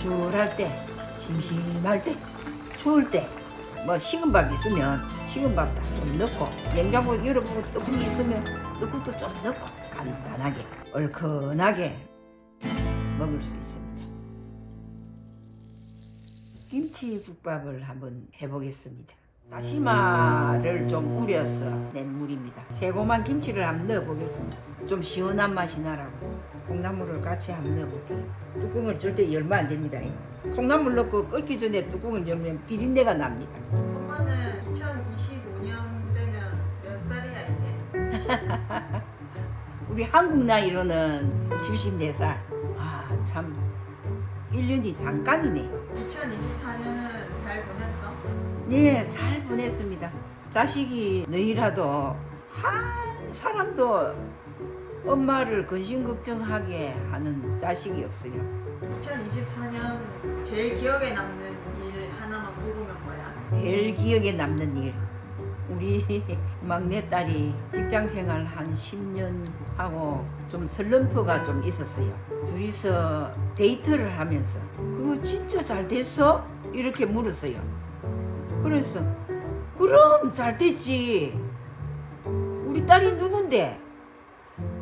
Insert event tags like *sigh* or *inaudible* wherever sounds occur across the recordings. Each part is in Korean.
출출할 때, 심심할 때, 추울 때, 뭐 식은 밥 있으면 식은 밥 다 좀 넣고 냉장고 열어보고 게 있으면 뜨거운 좀 넣고 간단하게 얼큰하게 먹을 수 있습니다. 김치국밥을 한번 해보겠습니다. 다시마를 좀 우려서 낸 물입니다. 새고만 김치를 한번 넣어보겠습니다. 좀 시원한 맛이 나라고 콩나물을 같이 한번 넣어볼게요. 뚜껑을 절대 열면 안 됩니다. 콩나물 넣고 끓기 전에 뚜껑을 열면 비린내가 납니다. 엄마는 2025년 되면 몇 살이야 이제? *laughs* 우리 한국 나이로는 74살. 아, 참 1년이 잠깐이네요. 2024년은 잘 보냈어? 네, 잘 보냈습니다. 자식이 너희라도 한 사람도 엄마를 근심 걱정하게 하는 자식이 없어요. 2024년 제일 기억에 남는 일 하나만 꼽으면 뭐야? 제일 기억에 남는 일. 우리 *laughs* 막내딸이 직장 생활 한 10년 하고 좀 슬럼프가 좀 있었어요. 둘이서 데이트를 하면서 그거 진짜 잘 됐어? 이렇게 물었어요. 그래서 그럼 잘 됐지. 우리 딸이 누군데?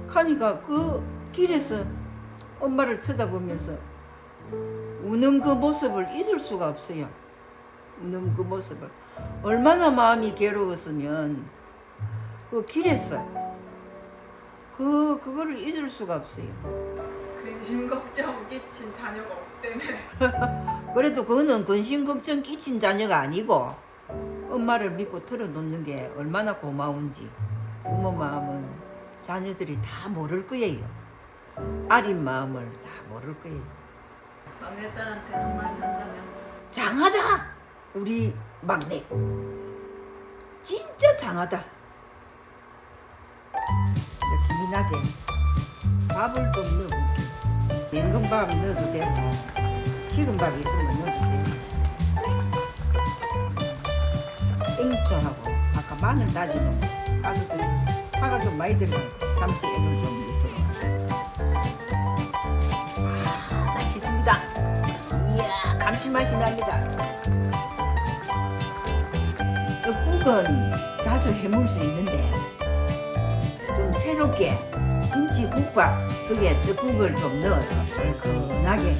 하니까 그 길에서 엄마를 쳐다보면서 우는 그 모습을 잊을 수가 없어요. 우는 그 모습을 얼마나 마음이 괴로웠으면 그 길에서 그 그거를 잊을 수가 없어요. 근심 걱정 끼친 자녀가 없다며 *laughs* 그래도 그거는 근심 걱정 끼친 자녀가 아니고 엄마를 믿고 틀어놓는 게 얼마나 고마운지 부모 마음은 자녀들이 다 모를 거예요. 아린 마음을 다 모를 거예요. 막내딸한테 한마디 한다면? 장하다! 우리 막내. 진짜 장하다. 이렇게 미나제. 밥을 좀 넣어볼게 냉동밥 넣어도 되고 식은 밥 있으면 넣어도 되고 땡초하고 아까 마늘 다지는 가루들 파가 좀 많이 들어간 참치 액을 좀 넣어줘 아 맛있습니다. 이야 감칠맛이 납니다. 떡국은 자주 해물 수 있는데 좀 새롭게 김치국밥 그게 떡국을 좀 넣어서 얼큰하게